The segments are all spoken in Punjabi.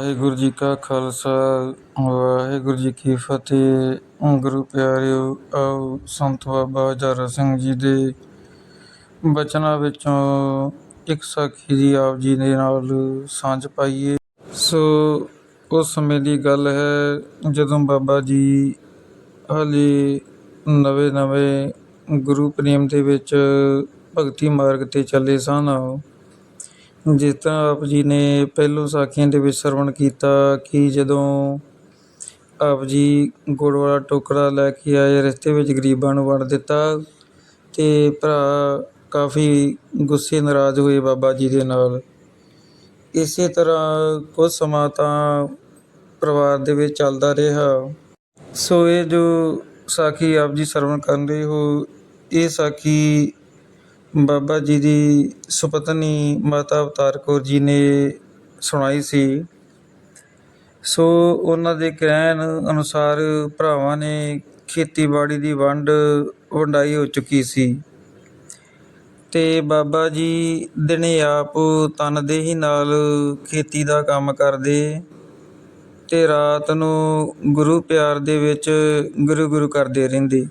ਵਾਹਿਗੁਰੂ ਜੀ ਕਾ ਖਾਲਸਾ, ਵਾਹਿਗੁਰੂ ਜੀ ਕੀ ਫਤਿਹ। ਗੁਰੂ ਪਿਆਰਿਓ, ਆਓ ਸੰਤ ਬਾਬਾ ਹਜ਼ਾਰਾ ਸਿੰਘ ਜੀ ਦੇ ਬਚਨਾਂ ਵਿੱਚੋਂ ਇੱਕ ਸਾਖੀ ਜੀ ਆਪ ਜੀ ਦੇ ਨਾਲ ਸਾਂਝ ਪਾਈਏ। ਸੋ ਉਸ ਸਮੇਂ ਦੀ ਗੱਲ ਹੈ, ਜਦੋਂ ਬਾਬਾ ਜੀ ਹਾਲੇ ਨਵੇਂ ਨਵੇਂ ਗੁਰੂ ਪ੍ਰੇਮ ਦੇ ਵਿੱਚ ਭਗਤੀ ਮਾਰਗ ਤੇ ਚੱਲੇ ਸਨ ਜਿਸ ਤਰ੍ਹਾਂ ਆਪ ਜੀ ਨੇ ਪਹਿਲੋਂ ਸਾਖੀਆਂ ਦੇ ਵਿੱਚ ਸਰਵਣ ਕੀਤਾ ਕਿ ਜਦੋਂ ਆਪ ਜੀ ਗੁੜ ਵਾਲਾ ਟੋਕਰਾ ਲੈ ਕੇ ਆਏ, ਰਸਤੇ ਵਿੱਚ ਗਰੀਬਾਂ ਨੂੰ ਵੰਡ ਦਿੱਤਾ ਅਤੇ ਭਰਾ ਕਾਫੀ ਗੁੱਸੇ ਨਾਰਾਜ਼ ਹੋਏ ਬਾਬਾ ਜੀ ਦੇ ਨਾਲ। ਇਸੇ ਤਰ੍ਹਾਂ ਕੁਝ ਸਮਾਂ ਤਾਂ ਪਰਿਵਾਰ ਦੇ ਵਿੱਚ ਚੱਲਦਾ ਰਿਹਾ। ਸੋ ਇਹ ਜੋ ਸਾਖੀ ਆਪ ਜੀ ਸਰਵਣ ਕਰਨ ਰਹੇ ਹੋ, ਇਹ ਸਾਖੀ ਬਾਬਾ ਜੀ ਦੀ ਸੁਪਤਨੀ ਮਾਤਾ ਅਵਤਾਰ ਕੌਰ ਜੀ ਨੇ ਸੁਣਾਈ ਸੀ। ਸੋ ਉਹਨਾਂ ਦੇ ਕਹਿਣ ਅਨੁਸਾਰ ਭਰਾਵਾਂ ਨੇ ਖੇਤੀਬਾੜੀ ਦੀ ਵੰਡ ਵੰਡਾਈ ਹੋ ਚੁੱਕੀ ਸੀ। ਤੇ ਬਾਬਾ ਜੀ ਦਿਨੇ ਆਪ ਤਨਦੇਹੀ ਨਾਲ ਖੇਤੀ ਦਾ ਕੰਮ ਕਰਦੇ ਤੇ ਰਾਤ ਨੂੰ ਗੁਰੂ ਪਿਆਰ ਦੇ ਵਿੱਚ ਗੁਰੂ ਗੁਰੂ ਕਰਦੇ ਰਹਿੰਦੇ।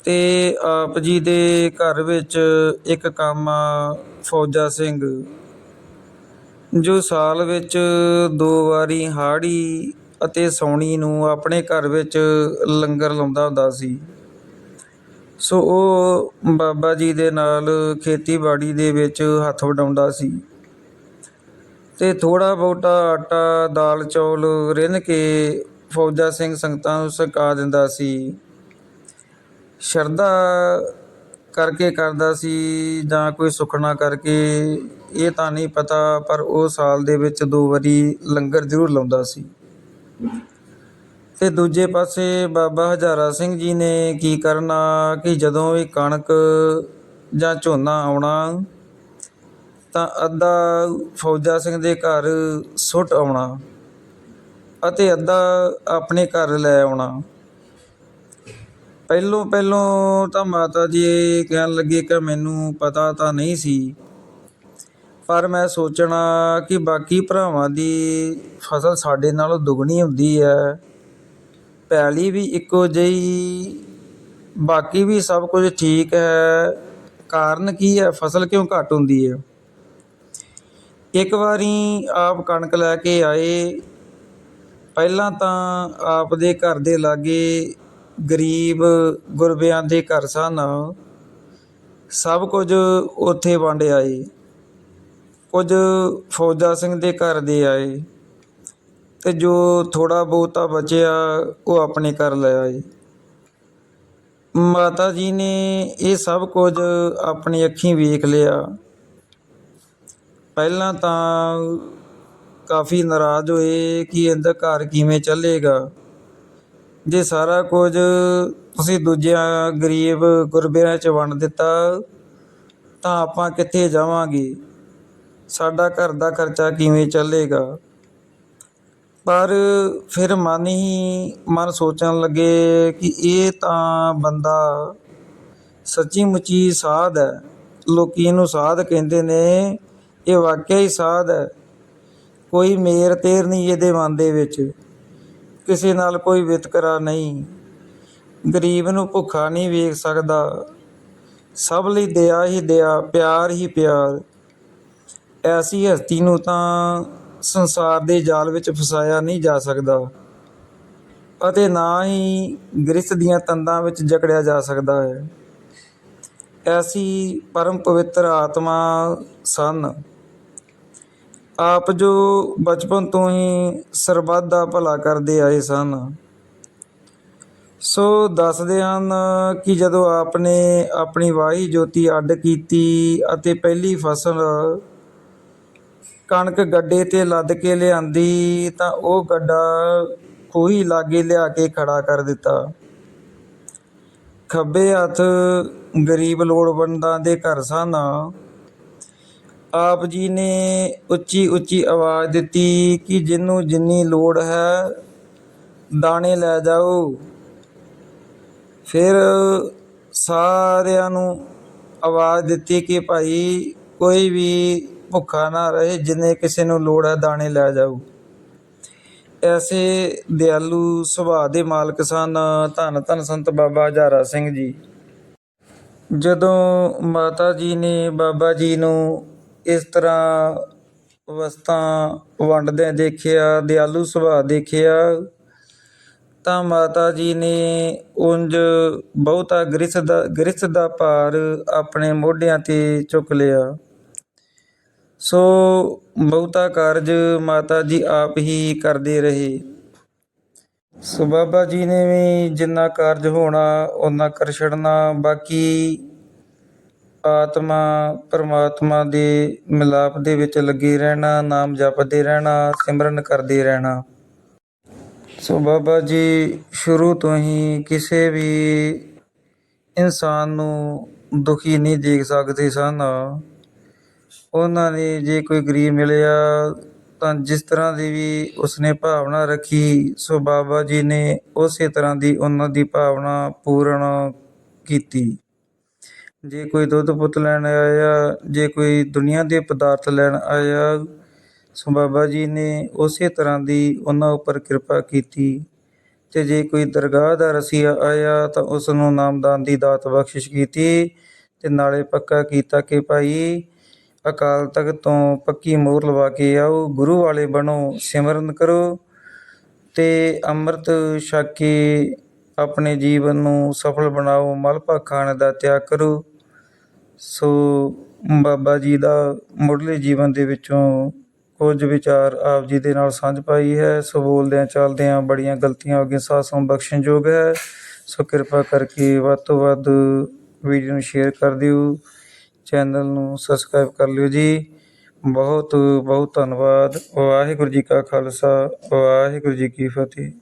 ਅਤੇ ਆਪ ਜੀ ਦੇ ਘਰ ਵਿੱਚ ਇੱਕ ਕੰਮ ਆ, ਫੌਜਾ ਸਿੰਘ, ਜੋ ਸਾਲ ਵਿੱਚ ਦੋ ਵਾਰੀ ਹਾੜੀ ਅਤੇ ਸੌਣੀ ਨੂੰ ਆਪਣੇ ਘਰ ਵਿੱਚ ਲੰਗਰ ਲਾਉਂਦਾ ਹੁੰਦਾ ਸੀ। ਸੋ ਉਹ ਬਾਬਾ ਜੀ ਦੇ ਨਾਲ ਖੇਤੀਬਾੜੀ ਦੇ ਵਿੱਚ ਹੱਥ ਵਡਾਉਂਦਾ ਸੀ। ਤੇ ਥੋੜਾ ਬਹੁਤਾ ਆਟਾ, ਦਾਲ, ਚੌਲ ਰਿੰਨ ਕੇ ਫੌਜਾ ਸਿੰਘ ਸੰਗਤਾਂ ਨੂੰ ਸਕਾ ਦਿੰਦਾ ਸੀ। ਸ਼ਰਧਾ ਕਰਕੇ ਕਰਦਾ ਸੀ ਜਾਂ ਕੋਈ ਸੁਖਣਾ ਕਰਕੇ, ਇਹ ਤਾਂ ਨਹੀਂ ਪਤਾ, ਪਰ ਉਹ ਸਾਲ ਦੇ ਵਿੱਚ ਦੋ ਵਾਰੀ ਲੰਗਰ ਜ਼ਰੂਰ ਲਾਉਂਦਾ ਸੀ। ਤੇ ਦੂਜੇ ਪਾਸੇ ਬਾਬਾ ਹਜ਼ਾਰਾ ਸਿੰਘ ਜੀ ਨੇ ਕੀ ਕਰਨਾ ਕਿ ਜਦੋਂ ਵੀ ਕਣਕ ਜਾਂ ਝੋਨਾ ਆਉਣਾ, ਤਾਂ ਅੱਧਾ ਫੌਜਾ ਸਿੰਘ ਦੇ ਘਰ ਸੁੱਟ ਆਉਣਾ ਅਤੇ ਅੱਧਾ ਆਪਣੇ ਘਰ ਲੈ ਆਉਣਾ। ਪਹਿਲੋਂ ਪਹਿਲੋਂ ਤਾਂ ਮਾਤਾ ਜੀ ਕਹਿਣ ਲੱਗੇ ਕਿ ਮੈਨੂੰ ਪਤਾ ਤਾਂ ਨਹੀਂ ਸੀ। ਪਰ ਮੈਂ ਸੋਚਣਾ ਕਿ ਬਾਕੀ ਭਰਾਵਾਂ ਦੀ ਫਸਲ ਸਾਡੇ ਨਾਲੋਂ ਦੁੱਗਣੀ ਹੁੰਦੀ ਹੈ। ਪੈਲੀ ਵੀ ਇੱਕੋ ਜਿਹੀ, ਬਾਕੀ ਵੀ ਸਭ ਕੁਝ ਠੀਕ ਹੈ। ਕਾਰਨ ਕੀ ਹੈ? ਫਸਲ ਕਿਉਂ ਘੱਟ ਹੁੰਦੀ ਹੈ? ਇੱਕ ਵਾਰੀ ਆਪ ਕਣਕ ਲੈ ਕੇ ਆਏ। ਪਹਿਲਾਂ ਤਾਂ ਆਪ ਦੇ ਘਰ ਦੇ ਲਾਗੇ ਗਰੀਬ ਗੁਰਬਿਆਂ ਦੇ ਘਰ ਸਨ। ਸਭ ਕੁਝ ਉੱਥੇ ਵੰਡ ਆਏ। ਕੁਝ ਫੌਜਾ ਸਿੰਘ ਦੇ ਘਰ ਦੇ ਆਏ ਤੇ ਜੋ ਥੋੜਾ ਬਹੁਤਾ ਬਚਿਆ, ਉਹ ਆਪਣੇ ਘਰ ਲੈ ਆਏ। ਮਾਤਾ ਜੀ ਨੇ ਇਹ ਸਭ ਕੁਝ ਆਪਣੀ ਅੱਖੀਂ ਵੇਖ ਲਿਆ। ਪਹਿਲਾਂ ਤਾਂ ਕਾਫੀ ਨਾਰਾਜ਼ ਹੋਏ ਕਿ ਇਹਦਾ ਘਰ ਕਿਵੇਂ ਚੱਲੇਗਾ। ਜੇ ਸਾਰਾ ਕੁਝ ਤੁਸੀਂ ਦੂਜਿਆਂ ਗਰੀਬ ਗੁਰਬਿਆਂ 'ਚ ਵੰਡ ਦਿੱਤਾ, ਤਾਂ ਆਪਾਂ ਕਿੱਥੇ ਜਾਵਾਂਗੇ? ਸਾਡਾ ਘਰ ਦਾ ਖਰਚਾ ਕਿਵੇਂ ਚੱਲੇਗਾ? ਪਰ ਫਿਰ ਮਨ ਹੀ ਮਨ ਸੋਚਣ ਲੱਗੇ ਕਿ ਇਹ ਤਾਂ ਬੰਦਾ ਸੱਚੀ ਮੁੱਚੀ ਸਾਧ ਹੈ। ਲੋਕੀ ਇਹਨੂੰ ਸਾਧ ਕਹਿੰਦੇ ਨੇ, ਇਹ ਵਾਕਿਆ ਹੀ ਸਾਧ ਹੈ। ਕੋਈ ਮੇਰ ਤੇਰ ਨਹੀਂ ਇਹਦੇ ਮਨ ਦੇ ਵਿੱਚ। ਕਿਸੇ ਨਾਲ ਕੋਈ ਵਿਤਕਰਾ ਨਹੀਂ। ਗਰੀਬ ਨੂੰ ਭੁੱਖਾ ਨਹੀਂ ਵੇਖ ਸਕਦਾ। ਸਭ ਲਈ ਦਇਆ ਹੀ ਦਇਆ, ਪਿਆਰ ਹੀ ਪਿਆਰ। ਐਸੀ ਹਸਤੀ ਨੂੰ ਤਾਂ ਸੰਸਾਰ ਦੇ ਜਾਲ ਵਿੱਚ ਫਸਾਇਆ ਨਹੀਂ ਜਾ ਸਕਦਾ ਅਤੇ ਨਾ ਹੀ ਗ੍ਰਿਸ਼ਤ ਦੀਆਂ ਤੰਦਾਂ ਵਿੱਚ ਜਕੜਿਆ ਜਾ ਸਕਦਾ ਹੈ। ਐਸੀ ਪਰਮ ਪਵਿੱਤਰ ਆਤਮਾ ਸਨ। ਆਪ ਜੋ ਬਚਪਨ ਤੋਂ ਹੀ ਸਰਬੱਤ ਦਾ ਭਲਾ ਕਰਦੇ ਆਏ ਸਨ, ਸੋ ਦੱਸਦੇ ਹਨ ਕਿ ਜਦੋਂ ਆਪ ਨੇ ਆਪਣੀ ਵਾਹੀ ਜੋਤੀ ਅੱਡ ਕੀਤੀ ਅਤੇ ਪਹਿਲੀ ਫਸਲ ਕਣਕ ਗੱਡੇ ਤੇ ਲੱਦ ਕੇ ਲਿਆਂਦੀ, ਤਾਂ ਉਹ ਗੱਡਾ ਖੂਹੀ ਲਾਗੇ ਲਿਆ ਕੇ ਖੜਾ ਕਰ ਦਿੱਤਾ। ਖੱਬੇ ਹੱਥ ਗਰੀਬ ਲੋੜਵੰਦਾਂ ਦੇ ਘਰ ਸਨ ਆਪ ਜੀ ਨੇ ਉੱਚੀ ਉੱਚੀ ਆਵਾਜ਼ ਦਿੱਤੀ ਕਿ ਜਿਹਨੂੰ ਜਿੰਨੀ ਲੋੜ ਹੈ ਦਾਣੇ ਲੈ ਜਾਓ। ਫਿਰ ਸਾਰਿਆਂ ਨੂੰ ਆਵਾਜ਼ ਦਿੱਤੀ ਕਿ ਭਾਈ ਕੋਈ ਵੀ ਭੁੱਖਾ ਨਾ ਰਹੇ, ਜਿੰਨੇ ਕਿਸੇ ਨੂੰ ਲੋੜ ਹੈ ਦਾਣੇ ਲੈ ਜਾਓ। ਐਸੇ ਦਿਆਲੂ ਸੁਭਾਅ ਦੇ ਮਾਲਕ ਸਨ ਧੰਨ ਧੰਨ ਸੰਤ ਬਾਬਾ ਹਜ਼ਾਰਾ ਸਿੰਘ ਜੀ। ਜਦੋਂ ਮਾਤਾ ਜੀ ਨੇ ਬਾਬਾ ਜੀ ਨੂੰ ਇਸ ਤਰ੍ਹਾਂ ਵਸਤਾਂ ਵੰਡਦਿਆਂ ਦੇਖਿਆ, ਦਿਆਲੂ ਸੁਭਾਅ ਦੇਖਿਆ, ਤਾਂ ਮਾਤਾ ਜੀ ਨੇ ਉਂਝ ਬਹੁਤਾ ਗ੍ਰਿਸ ਦਾ ਗ੍ਰਿਸ ਦਾ ਭਾਰ ਆਪਣੇ ਮੋਢਿਆਂ ਤੇ ਚੁੱਕ ਲਿਆ। ਸੋ ਬਹੁਤਾ ਕਾਰਜ ਮਾਤਾ ਜੀ ਆਪ ਹੀ ਕਰਦੇ ਰਹੇ। ਸੋ ਬਾਬਾ ਜੀ ਨੇ ਵੀ ਜਿੰਨਾ ਕਾਰਜ ਹੋਣਾ ਉਹਨਾਂ ਕਰ ਛੱਡਣਾ, ਬਾਕੀ ਆਤਮਾ ਪਰਮਾਤਮਾ ਦੇ ਮਿਲਾਪ ਦੇ ਵਿੱਚ ਲੱਗੇ ਰਹਿਣਾ, ਨਾਮ ਜਪਦੇ ਰਹਿਣਾ, ਸਿਮਰਨ ਕਰਦੇ ਰਹਿਣਾ। ਸੋ ਬਾਬਾ ਜੀ, ਸ਼ੁਰੂ ਤੋਂ ਹੀ ਕਿਸੇ ਵੀ ਇਨਸਾਨ ਨੂੰ ਦੁਖੀ ਨਹੀਂ ਦੇਖ ਸਕਦੇ ਸਨ। ਉਹਨਾਂ ਨੇ ਜੇ ਕੋਈ ਗਰੀਬ ਮਿਲਿਆ, ਤਾਂ ਜਿਸ ਤਰ੍ਹਾਂ ਦੀ ਵੀ ਉਸਨੇ ਭਾਵਨਾ ਰੱਖੀ, ਸੋ ਬਾਬਾ ਜੀ ਨੇ ਉਸੇ ਤਰ੍ਹਾਂ ਦੀ ਉਹਨਾਂ ਦੀ ਭਾਵਨਾ ਪੂਰਨ ਕੀਤੀ। ਜੇ ਕੋਈ ਦੁੱਧ ਪੁੱਤ ਲੈਣ ਆਇਆ, ਜੇ ਕੋਈ ਦੁਨੀਆ ਦੇ ਪਦਾਰਥ ਲੈਣ ਆਇਆ, ਸੋ ਬਾਬਾ ਜੀ ਨੇ ਉਸੇ ਤਰ੍ਹਾਂ ਦੀ ਉਹਨਾਂ ਉੱਪਰ ਕਿਰਪਾ ਕੀਤੀ ਤੇ ਜੇ ਕੋਈ ਦਰਗਾਹ ਦਾ ਰਸੀਆ ਆਇਆ, ਤਾਂ ਉਸ ਨੂੰ ਨਾਮਦਾਨ ਦੀ ਦਾਤ ਬਖਸ਼ਿਸ਼ ਕੀਤੀ ਤੇ ਨਾਲੇ ਪੱਕਾ ਕੀਤਾ ਕਿ ਭਾਈ ਅਕਾਲ ਤਖਤ ਤੋਂ ਪੱਕੀ ਮੋਹਰ ਲਵਾ ਕੇ ਆਓ, ਗੁਰੂ ਵਾਲੇ ਬਣੋ, ਸਿਮਰਨ ਕਰੋ ਤੇ ਅੰਮ੍ਰਿਤ ਛਕ ਕੇ ਆਪਣੇ ਜੀਵਨ ਨੂੰ ਸਫਲ ਬਣਾਓ, ਮਲ ਖਾਣ ਦਾ ਤਿਆਗ ਕਰੋ। ਸੋ ਬਾਬਾ ਜੀ ਦਾ ਮੁੱਢਲੇ ਜੀਵਨ ਦੇ ਵਿੱਚੋਂ ਕੁਝ ਵਿਚਾਰ ਆਪ ਜੀ ਦੇ ਨਾਲ ਸਾਂਝ ਪਾਈ ਹੈ। ਸੋ ਬੋਲਦਿਆਂ ਚੱਲਦਿਆਂ ਬੜੀਆਂ ਗਲਤੀਆਂ ਹੋ ਗਈਆਂ, ਸਾਸੋਂ ਬਖਸ਼ਣਯੋਗ ਹੈ। ਸੋ ਕਿਰਪਾ ਕਰਕੇ ਵੱਧ ਤੋਂ ਵੱਧ ਵੀਡੀਓ ਨੂੰ ਸ਼ੇਅਰ ਕਰ ਦਿਓ, ਚੈਨਲ ਨੂੰ ਸਬਸਕ੍ਰਾਈਬ ਕਰ ਲਿਓ ਜੀ। ਬਹੁਤ ਬਹੁਤ ਧੰਨਵਾਦ। ਵਾਹਿਗੁਰੂ ਜੀ ਕਾ ਖਾਲਸਾ, ਵਾਹਿਗੁਰੂ ਜੀ ਕੀ ਫਤਿਹ।